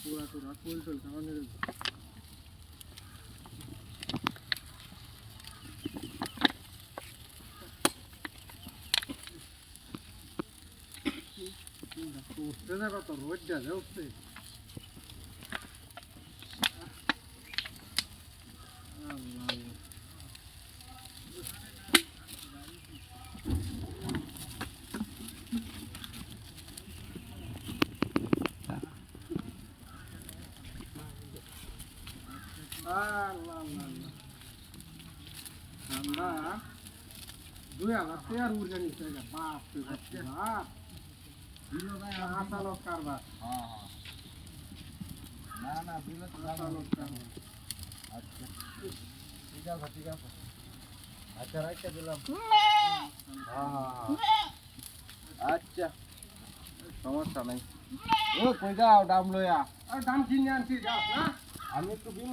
পুরা টুরা কোল টোল খাওয়ানোর উঠতে যাবে তো রোদ যাবে উঠতে। আল্লাহ ঠান্ডা দুই হাজার টাকার উর্জা এটা। বাপ বাপ লোক কারবার না না বিলে তো আশা লোক কারবার আচ্ছা ঠিক আছে ঠিক আছে আচ্ছা রাখতে দিলাম আচ্ছা সমস্যা নাই ও কই যাও দাম লইয়া দাম কিনে আনছি গাছ না আমি একটু বিল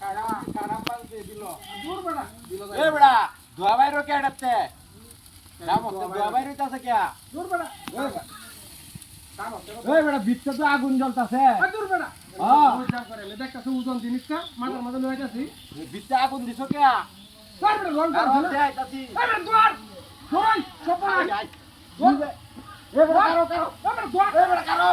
কাড়া কাড়া পালতে দিল। দূর বেড়া। দিল এ বড়া ধোয়া বাইরো কে আড়াতে দাম হচ্ছে ধোয়া বাইরো তাছে কে? দূর বেড়া। দাম হচ্ছে কত? এই বড়া বিচ্ছে তো আগুন জ্বলতাছে। দূর বেড়া। হ্যাঁ। করে এলে দেখতেছো ওজন জিনিসটা? মাথার মধ্যে লয়ে বিচ্ছে আগুন দিছো কে দূর বেড়া আইতাছি। দূর। এ বড়া কারও কারও। এই বেড়া দূর। এ বড়া কারও।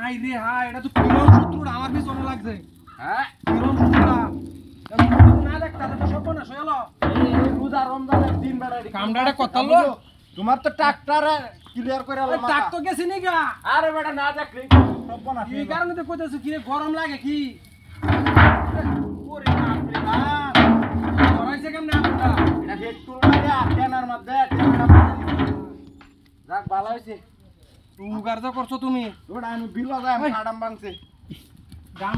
হাই রে হাই এটা তো কিরণ সূত্রটা আমার পিছনে লাগছে। হ্যাঁ? কিরণ সূত্রটা এটা তো না সব হয়ে গেল। রোজা রমজানের দিন বড়া কত লো? তোমার তো ট্রাক্টর ক্লিয়ার করে আলো তো গেছি নিগা আরে বেটা না এই কারণে তো কইতেছি কি রে, গরম লাগে কি? ওরে বাপ। রে বাপ ধরাইছে কেমনে আগুনটা এটা যে তুল মারিয়া টেনার মধ্যে যাক ভালো হইছে টু কার্য করছ তুমি? ওটা আমি বিল যায় আমি আডাম বাংছে